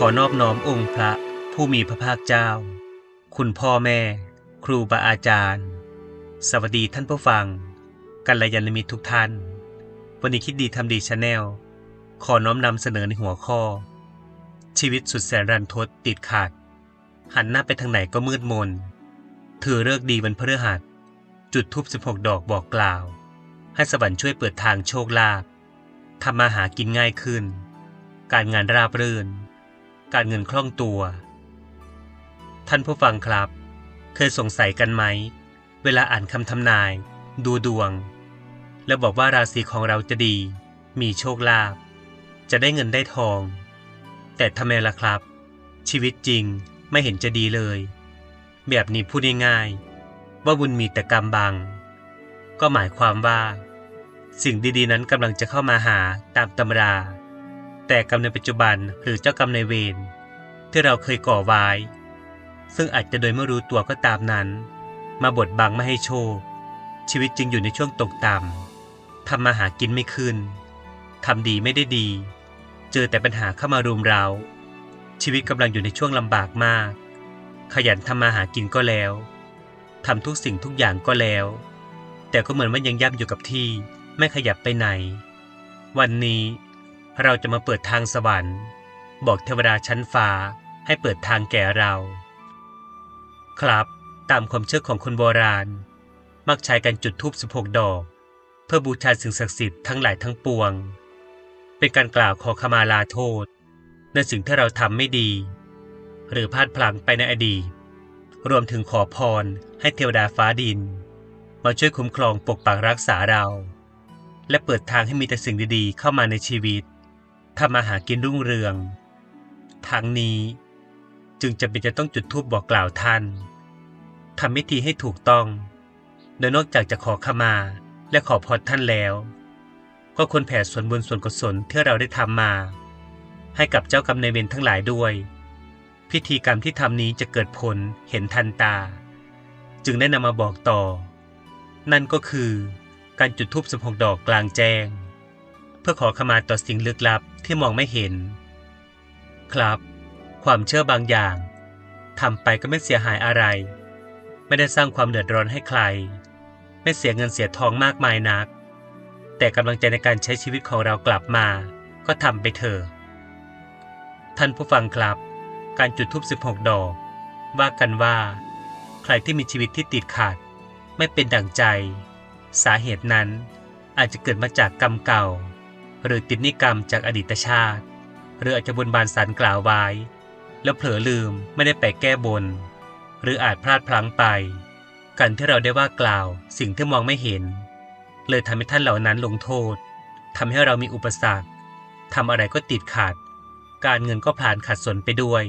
ขอนอบน้อมองค์พระผู้มีพระภาคเจ้า คุณพ่อแม่ ครูบาอาจารย์ สวัสดีท่านผู้ฟัง กัลยาณมิตรทุกท่าน วันนี้คิดดีทำดีชาแนล ขอน้อมนำเสนอในหัวข้อ ชีวิตสุดแสนรันทดติดขัดหันหน้าไปทางไหนก็มืดมน ถือเลิกดีวันพฤหัส จุดทูบ16ดอกบอกกล่าว ให้สวรรค์ช่วยเปิดทางโชคลาภทำมาหากินง่ายขึ้น การงานราบรื่น การเงินคล่องตัว ท่านผู้ฟังครับ เคยสงสัยกันไหม เวลาอ่านคำทำนาย ดูดวง แล้วบอกว่าราศีของเราจะดี มีโชคลาภจะได้เงินได้ทอง แต่ทำไมล่ะครับ ชีวิตจริงไม่เห็นจะดีเลย แบบนี้พูดง่ายๆว่าบุญมีแต่กรรมบัง ก็หมายความว่า สิ่งดีๆนั้นกำลังจะเข้ามาหาตามตำรา แต่กรรมในปัจจุบันหรือเจ้ากรรมในเวรที่เราเคยก่อไว้ ซึ่งอาจจะโดยไม่รู้ตัวก็ตามนั้น มาบดบังไม่ให้โชค ชีวิตจึงอยู่ในช่วงตกต่ำทำมาหากินไม่ขึ้นทำดีไม่ได้ดี เจอแต่ปัญหาเข้ามารุมเราชีวิตกำลังอยู่ในช่วงลำบากมาก ขยันทำมาหากินก็แล้วทำทุกสิ่งทุกอย่างก็แล้ว แต่ก็เหมือนมันยังย่ำอยู่กับที่ไม่ขยับไปไหน วันนี้ เราจะมาเปิดทางสวรรค์ บอกเทวดาชั้นฟ้าให้เปิดทางแก่เรา ครับตามความเชื่อของคนโบราณ มักใช้กันจุดธูป16ดอก เพื่อบูชาสิ่งศักดิ์สิทธิ์ทั้งหลายทั้งปวง เป็นการกล่าวขอขมาลาโทษ ในสิ่งที่เราทำไม่ดี หรือพลาดพลั้งไปในอดีต รวมถึงขอพรให้เทวดาฟ้าดิน มาช่วยคุ้มครองปกปักรักษาเรา และเปิดทางให้มีแต่สิ่งดีๆ เข้ามาในชีวิต ทำมาหากินรุ่งเรืองทั้งนี้จึงจะเป็นจะต้องจุดธูปบอกกล่าวท่านทำพิธีให้ถูกต้อง โดยนอกจากจะขอขมาและขอพรท่านแล้ว ก็ควรแผ่ส่วนบุญส่วนกุศลที่เราได้ทำมา ให้กับเจ้ากรรมนายเวรทั้งหลายด้วย พิธีกรรมที่ทำนี้จะเกิดผลเห็นทันตา จึงได้นำมาบอกต่อ นั่นก็คือการจุดธูป16ดอกกลางแจ้ง เพื่อขอขมาต่อสิ่งลึกลับ ที่มองไม่เห็น ครับ ความเชื่อบางอย่างทำไปก็ไม่เสียหายอะไร ไม่ได้สร้างความเดือดร้อนให้ใคร ไม่เสียเงินเสียทองมากมายนัก แต่กำลังใจในการใช้ชีวิตของเรากลับมา ก็ทำไปเถอะท่านผู้ฟังครับ การจุดธูป16 ดอก ว่ากันว่า ใครที่มีชีวิตที่ติดขัดไม่เป็นดั่งใจ สาเหตุนั้นอาจจะเกิดมาจากกรรมเก่า หรือติดนิกรรมจากอดีตชาติ หรืออาจจะบนบานสารกล่าวไว้ แล้วเผลอลืมไม่ได้ไปแก้บน หรืออาจพลาดพลั้งไป กันที่เราได้ว่ากล่าวสิ่งที่มองไม่เห็น เลยทำให้ท่านเหล่านั้นลงโทษทำให้เรามีอุปสรรคทำอะไรก็ติดขัด การเงินก็ผ่านขัดสนไปด้วย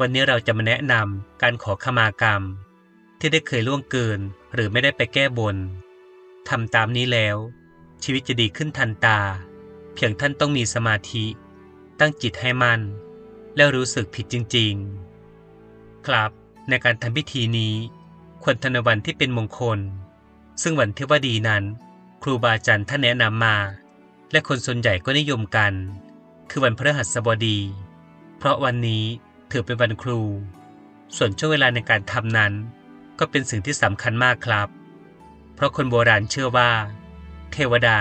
วันนี้เราจะมาแนะนำการขอขมากรรม ที่ได้เคยล่วงเกินหรือไม่ได้ไปแก้บนทำตามนี้แล้ว ชีวิตจะดีขึ้นทันตา เพียงท่านต้องมีสมาธิ ตั้งจิตให้มัน แล้วรู้สึกผิดจริง ๆ ครับ ในการทำพิธีนี้ควรทำในวันที่เป็นมงคล ซึ่งวันที่ว่าดีนั้น ครูบาอาจารย์ท่านแนะนำมา และคนส่วนใหญ่ก็นิยมกัน คือวันพฤหัสบดี เพราะวันนี้ถือเป็นวันครู ส่วนช่วงเวลาในการทำนั้น ก็เป็นสิ่งที่สำคัญมากครับ เพราะคนโบราณเชื่อว่า เทวดา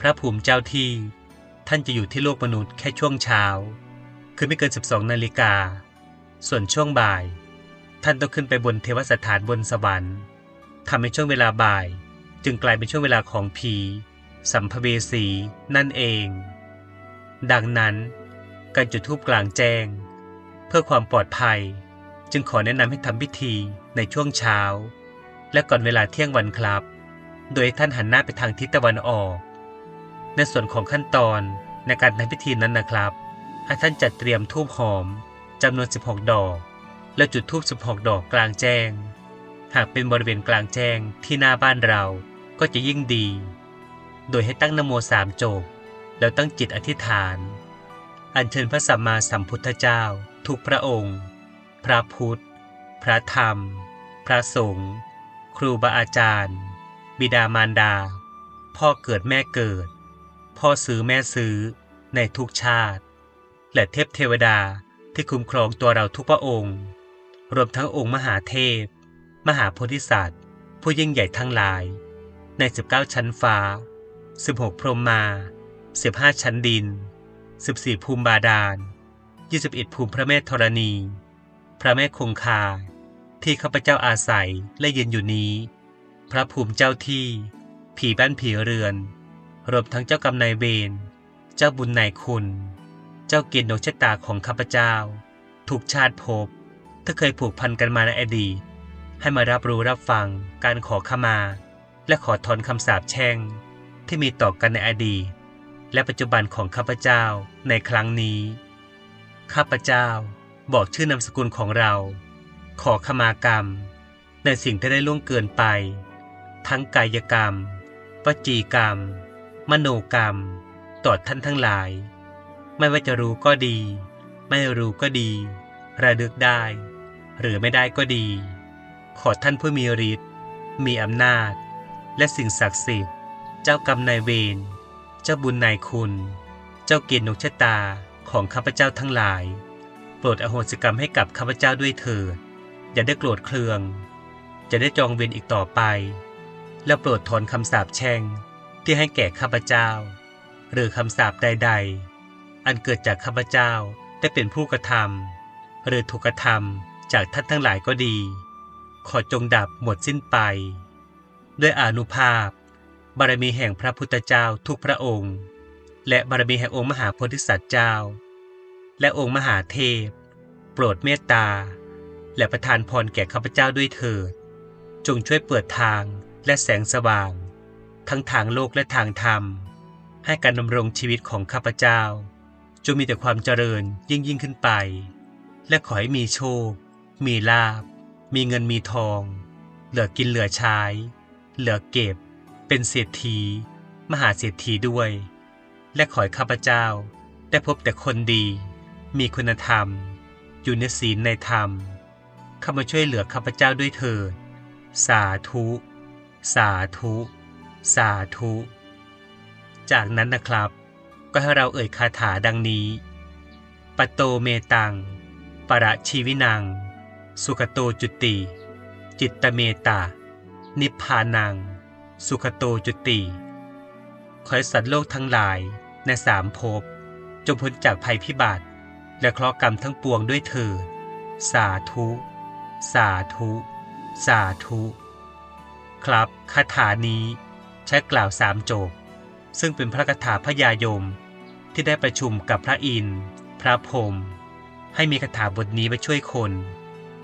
พระภูมิเจ้าที่ ท่านจะอยู่ที่โลกมนุษย์แค่ช่วงเช้า คือไม่เกิน 12 นาฬิกา ส่วนช่วงบ่าย ท่านต้องขึ้นไปบนเทวสถานบนสวรรค์ทำให้ช่วงเวลาบ่าย จึงกลายเป็นช่วงเวลาของผี สัมภเวสีนั่นเอง ดังนั้น การจุดธูปกลางแจ้ง เพื่อความปลอดภัย จึงขอแนะนำให้ทำพิธีในช่วงเช้า และก่อนเวลาเที่ยงวันครับ โดยให้ท่านหันหน้าไปทางทิศตะวันออก ในส่วนของขั้นตอนในการทำพิธีนั้นนะครับให้ท่านจัดเตรียมทูบหอมจำนวน 16 ดอก และจุดทูบ16 ดอกกลางแจ้ง หากเป็นบริเวณกลางแจ้งที่หน้าบ้านเราก็จะยิ่งดี โดยให้ตั้งนโมสามจบ แล้วตั้งจิตอธิษฐาน อัญเชิญพระสัมมาสัมพุทธเจ้า ทุกพระองค์ พระพุทธ พระธรรม พระสงฆ์ครูบาอาจารย์ บิดามารดา พ่อเกิดแม่เกิด พ่อซื้อแม่ซื้อในทุกชาติ และเทพเทวดาที่คุ้มครองตัวเราทุกพระองค์ รวมทั้งองค์มหาเทพ มหาโพธิสัตว์ ผู้ยิ่งใหญ่ทั้งหลาย ใน 19 ชั้นฟ้า 16 พรหมมา 15 ชั้นดิน 14 ภูมิบาดาล 21 ภูมิพระแม่ธรณี พระแม่คงคาที่ข้าพเจ้าอาศัยและยืนอยู่นี้ พระภูมิเจ้าที่ ผีบ้านผีเรือน รวมทั้งเจ้ากรรมนายเวร เจ้าบุญนายคุณ เจ้าเกณฑ์ดวงชะตาของข้าพเจ้า ถูกชาติภพถ้าเคยผูกพันกันมาในอดีต ให้มารับรู้รับฟังการขอขมา และขอถอนคำสาปแช่ง ที่มีต่อกันในอดีต และปัจจุบันของข้าพเจ้าในครั้งนี้ ข้าพเจ้าบอกชื่อนามสกุลของเรา ขอขมากรรม ในสิ่งที่ได้ล่วงเกินไป ทั้งกายกรรม วจีกรรม มโนกรรม ต่อท่านทั้งหลาย ไม่ว่าจะรู้ก็ดี ไม่รู้ก็ดี ระลึกได้ หรือไม่ได้ก็ดี ขอท่านผู้มีฤทธิ์มีอำนาจ และสิ่งศักดิ์สิทธิ์ เจ้ากรรมนายเวร เจ้าบุญนายคุณ เจ้าเกณฑ์นกชะตาของข้าพเจ้าทั้งหลาย โปรดอโหสิกรรมให้กับข้าพเจ้าด้วยเถิด อย่าได้โกรธเคือง จะได้จองเวรอีกต่อไป และโปรดถอนคำสาปแช่งที่ให้แก่ข้าพเจ้า หรือคำสาปใด ๆ อันเกิดจากข้าพเจ้าได้เป็นผู้กระทำหรือถูกกระทำจากท่านทั้งหลายก็ดี ขอจงดับหมดสิ้นไป ด้วยอนุภาพ บารมีแห่งพระพุทธเจ้าทุกพระองค์ และบารมีแห่งองค์มหาโพธิสัตว์เจ้า และองค์มหาเทพ โปรดเมตตา และประทานพรแก่ข้าพเจ้าด้วยเถิด จงช่วยเปิดทาง และแสงสว่าง ทั้งทางโลกและทางธรรม ให้การดำรงชีวิตของข้าพเจ้า จงมีแต่ความเจริญยิ่งยิ่งขึ้นไป และขอให้มีโชค มีลาบ มีเงินมีทอง เหลือกินเหลือใช้ เหลือเก็บ เป็นเศรษฐี มหาเศรษฐีด้วย และขอให้ข้าพเจ้า ได้พบแต่คนดี มีคุณธรรม อยู่ในศีลในธรรมเข้ามาช่วยเหลือข้าพเจ้าด้วยเถิด สาธุ สาธุ สาธุ จากนั้นนะครับ ก็ให้เราเอ่ยคาถาดังนี้ ปโตเมตัง ประชีวินัง สุขโตจุติ จิตตเมตา นิพพานัง สุขโตจุติขอให้สัตว์โลกทั้งหลายในสามภพจงพ้นจากภัยพิบัติ และเคราะห์กรรมทั้งปวงด้วยเถิดสาธุ สาธุ สาธุ ครับคาถานี้ใช้กล่าวสามโจบ ซึ่งเป็นพระคาถาพยายม ที่ได้ประชุมกับพระอินทร์ พระพรหมให้มีคาถาบทนี้ไปช่วยคน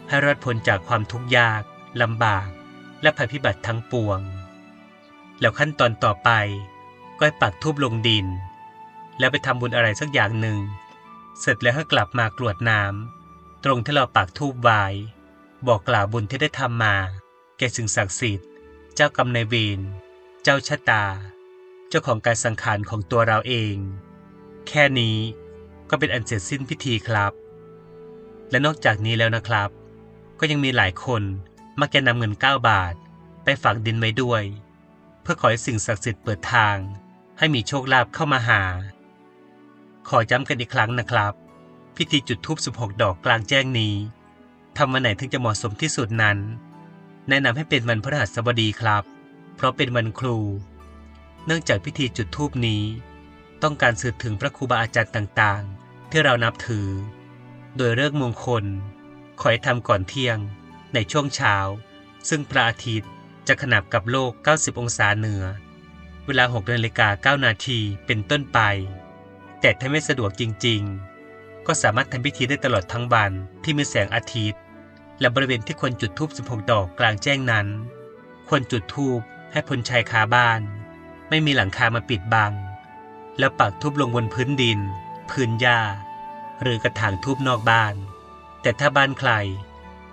ให้รอดพ้นจากความทุกข์ยากลำบาก และภัยพิบัติทั้งปวง แล้วขั้นตอนต่อไปก็ปักทูบลงดิน แล้วไปทำบุญอะไรสักอย่างหนึ่ง เสร็จแล้วให้กลับมากรวดน้ำตรงที่เราปักทูบไว้บอกกล่าวบุญที่ได้ทำมา แก่สิ่งศักดิ์สิทธิ์ เจ้ากรรมนายเวร เจ้าชะตา เจ้าของการสังขารของตัวเราเอง แค่นี้ก็เป็นอันเสร็จสิ้นพิธีครับ และนอกจากนี้แล้วนะครับ ก็ยังมีหลายคนมักจะนำเงิน 9 บาท ไปฝังดินไว้ด้วย เพื่อขอให้สิ่งศักดิ์สิทธิ์เปิดทาง ให้มีโชคลาภเข้ามาหา ขอย้ำกันอีกครั้งนะครับ พิธีจุดธูป16 ดอกกลางแจ้งนี้ทำวันไหนถึงจะเหมาะสมที่สุดนั้น แนะนำให้เป็นวันพฤหัสบดีครับ เพราะเป็นวันครู เนื่องจากพิธีจุดธูปนี้ ต้องการสื่อถึงพระครูบาอาจารย์ต่างๆ ที่เรานับถือ โดยเลิกมงคล ขอให้ทำก่อนเที่ยง ในช่วงเช้า ซึ่งพระอาทิตย์จะขนับกับโลก 90 องศาเหนือ เวลา6นาฬิกา9นาทีเป็นต้นไป แต่ถ้าไม่สะดวกจริง ๆ ก็สามารถทำพิธีได้ตลอดทั้งวันที่มีแสงอาทิตย์ และบริเวณที่ควรจุดธูป16 ดอกกลางแจ้งนั้น ควรจุดธูปให้พ้นชายคาบ้าน ไม่มีหลังคามาปิดบัง แล้วปักธูปลงบนพื้นดิน พื้นหญ้า หรือกระถางทูบนอกบ้าน แต่ถ้าบ้านใคร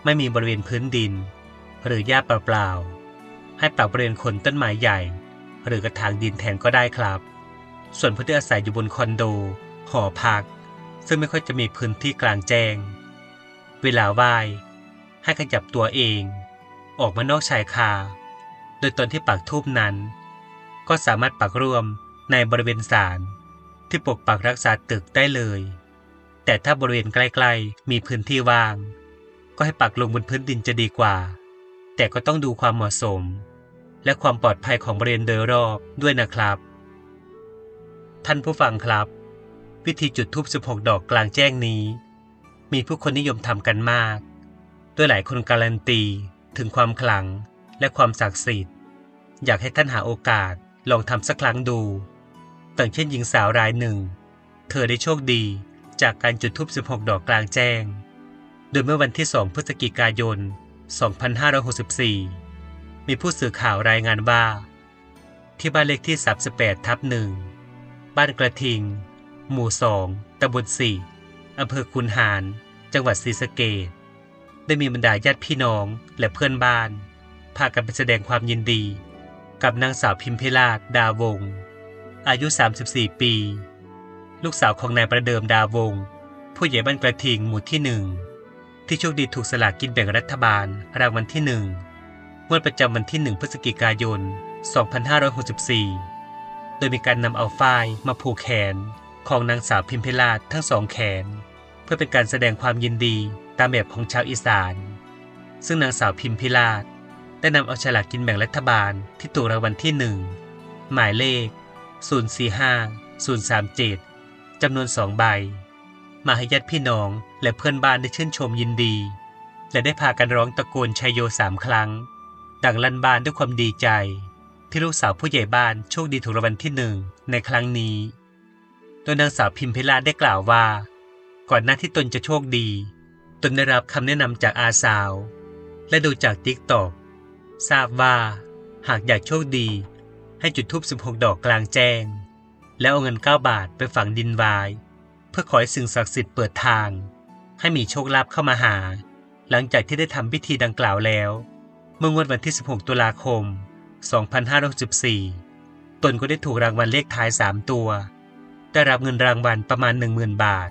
ไม่มีบริเวณพื้นดิน หรือหญ้าเปล่าๆ ให้ปักบริเวณคนต้นไม้ใหญ่ หรือกระถางดินแทนก็ได้ครับ ส่วนผู้ที่อาศัยอยู่บนคอนโด หอพัก ซึ่งไม่ค่อยจะมีพื้นที่กลางแจ้ง เวลาไหว้ ให้ขยับตัวเอง ออกมานอกชายคา โดยตอนที่ปักทูบนั้น ก็สามารถปักร่วมในบริเวณศาลที่ปกปักรักษาตึกได้เลย แต่ถ้าบริเวณใกล้ๆ มีพื้นที่ว่าง ก็ให้ปักลงบนพื้นดินจะดีกว่า แต่ก็ต้องดูความเหมาะสม และความปลอดภัยของบริเวณโดยรอบด้วยนะครับ ท่านผู้ฟังครับ วิธีจุดธูป16 ดอกกลางแจ้งนี้ มีผู้คนนิยมทำกันมาก ยหลายคนการันตี ถึงความขลังและความศักดิ์สิทธิ์ อยากให้ท่านหาโอกาสลองทำสักครั้งดูต่างเช่นหญิงสาวรายหนึ่ง เธอได้โชคดีจากการจุดธูป16 ดอกกลางแจ้ง โดยเมื่อวันที่ 2 พฤศจิกายน 2564 มีผู้สื่อข่าวรายงานว่า ที่บ้านเลขที่ 38 ทับหนึ่งบ้านกระทิง หมู่ 2ตำบลสี่อำเภอคุนหาร จังหวัดศรีสะเกษ ได้มีบรรดาญาติพี่น้องและเพื่อนบ้าน พากันไปแสดงความยินดี กับนางสาวพิมพิลาศดาวง อายุ 34 ปี ลูกสาวของนายประเดิมดาวง ผู้ใหญ่บ้านกระทิงหมู่ที่หนึ่งที่โชคดีถูกสลากกินแบ่งรัฐบาลรางวัลที่หนึ่งงวดประจำวันที่1พฤศจิกายน 2564 โดยมีการนำเอาฝ้ายมาผูกแขนของนางสาวพิมพิลาศทั้งสองแขน เพื่อเป็นการแสดงความยินดีตามแบบของชาวอีสาน ซึ่งนางสาวพิมพิลาศได้นำเอาฉลากกินแบ่งรัฐบาลที่ถูกรางวัลที่หนึ่งหมายเลข 045037จำนวนสองใบ มาให้ญาติพี่น้องและเพื่อนบ้านได้ชื่นชมยินดี และได้พากันร้องตะโกนชัยโยสามครั้ง ดังลั่นบ้านด้วยความดีใจ ที่ลูกสาวผู้ใหญ่บ้านโชคดีถูกรางวัลที่หนึ่งในครั้งนี้โดยนางสาวพิมพิลาได้กล่าวว่า ก่อนหน้าที่ตนจะโชคดี ตนได้รับคำแนะนำจากอาสาว และดูจากติ๊กตอกทราบว่า หากอยากโชคดี ให้จุดทูบ16 ดอกกลางแจ้ง แล้วเอาเงิน 9 บาทไปฝังดินไว้ เพื่อขอให้สิ่งศักดิ์สิทธิ์เปิดทาง ให้มีโชคลาภเข้ามาหา หลังจากที่ได้ทำพิธีดังกล่าวแล้ว เมื่องวดวันที่ 16 ตุลาคม 2564 ตนก็ได้ถูกรางวัลเลขท้าย 3 ตัว ได้รับเงินรางวัลประมาณ 10,000 บาท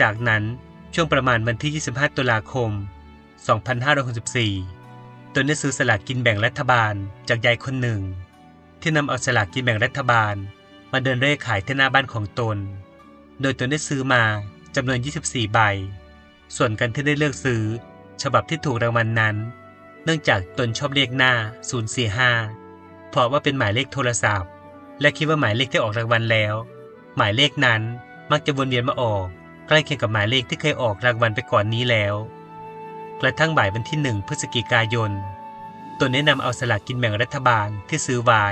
จากนั้น ช่วงประมาณวันที่ 25 ตุลาคม 2564ตนได้ซื้อสลากกินแบ่งรัฐบาลจากยายคนหนึ่ง ที่นำเอาสลากกินแบ่งรัฐบาล มาเดินเร่ขายที่หน้าบ้านของตน โดยตนได้ซื้อมาจำนวน 24 ใบ ส่วนกันที่ได้เลือกซื้อ ฉบับที่ถูกรางวัลนนั้น เนื่องจากตนชอบเลขหน้า 045 เพราะว่าเป็นหมายเลขโทรศัพท์ และคิดว่าหมายเลขที่ออกรางวัลแล้ว หมายเลขนั้นมักจะวนเวียนมาออก ใกล้เคียงกับหมายเลขที่เคยออกรางวัลไปก่อนนี้แล้ว กระทั่งบ่ายวันที่หนึ่งพฤศจิกายนตนแนะนำเอาสลากกินแบ่งรัฐบาลที่ซื้อไว้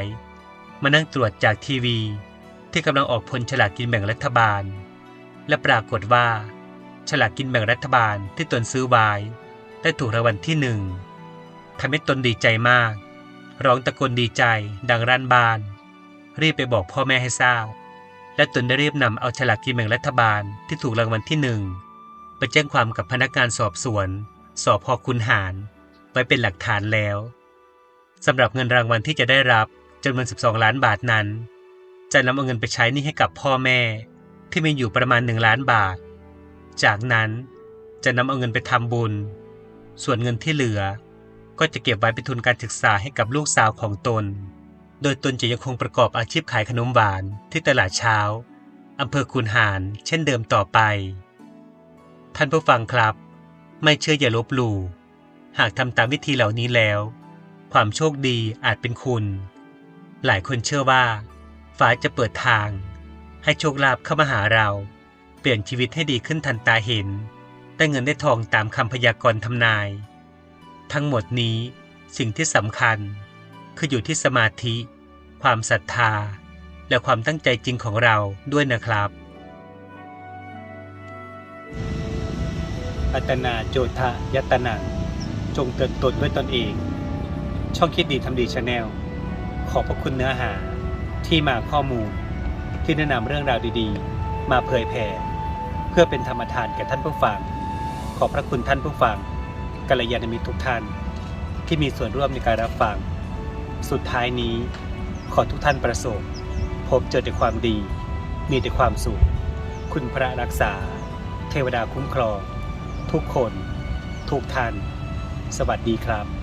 มานั่งตรวจจากทีวี ที่กำลังออกผลฉลากกินแบ่งรัฐบาล และปรากฏว่า ฉลากกินแบ่งรัฐบาลที่ตนซื้อไว้ได้ถูกรางวัลที่หนึ่งทำให้ตนดีใจมาก ร้องตะโกนดีใจ ดังรั่นบาน รีบไปบอกพ่อแม่ให้ทราบ และตนได้รีบนำเอาฉลากกินแบ่งรัฐบาลที่ถูกรางวัลที่หนึ่งไปแจ้งความกับพนักงานสอบสวนสพคุนหาร ไว้เป็นหลักฐานแล้วสำหรับเงินรางวัลที่จะได้รับจำนวน 12 ล้านบาทนั้น จะนำเอาเงินไปใช้นี้ให้กับพ่อแม่ ที่มีอยู่ประมาณ1ล้านบาท จากนั้นจะนำเอาเงินไปทำบุญ ส่วนเงินที่เหลือ ก็จะเก็บไว้เป็นทุนการศึกษาให้กับลูกสาวของตน โดยตนจะยังคงประกอบอาชีพขายขนมหวานที่ตลาดเช้าอำเภอคุนหารเช่นเดิมต่อไป ท่านผู้ฟังครับ ไม่เชื่ออย่าลบหลู่หากทำตามวิธีเหล่านี้แล้ว ความโชคดีอาจเป็นคุณ หลายคนเชื่อว่าฟ้าจะเปิดทาง ให้โชคลาภเข้ามาหาเรา เปลี่ยนชีวิตให้ดีขึ้นทันตาเห็น ได้เงินได้ทองตามคำพยากรณ์ทำนาย ทั้งหมดนี้สิ่งที่สำคัญ คืออยู่ที่สมาธิ ความศรัทธา และความตั้งใจจริงของเราด้วยนะครับ อัตนาโจทะยตนาจงเตือนตนด้วยตนเอง ช่องคิดดีทำดีชาแนล ขอบพระคุณเนื้อหาที่มาข้อมูล ที่แนะนำเรื่องราวดีๆ มาเผยแผ่เพื่อเป็นธรรมทานแก่ท่านผู้ฟัง ขอบพระคุณท่านผู้ฟังกัลยาณมิตรทุกท่านที่มีส่วนร่วมในการรับฟัง สุดท้ายนี้ขอทุกท่านประสบ พบเจอแต่ความดี มีแต่ความสุข คุณพระรักษา เทวดาคุ้มครอง ทุกคน ทุกท่าน สวัสดีครับ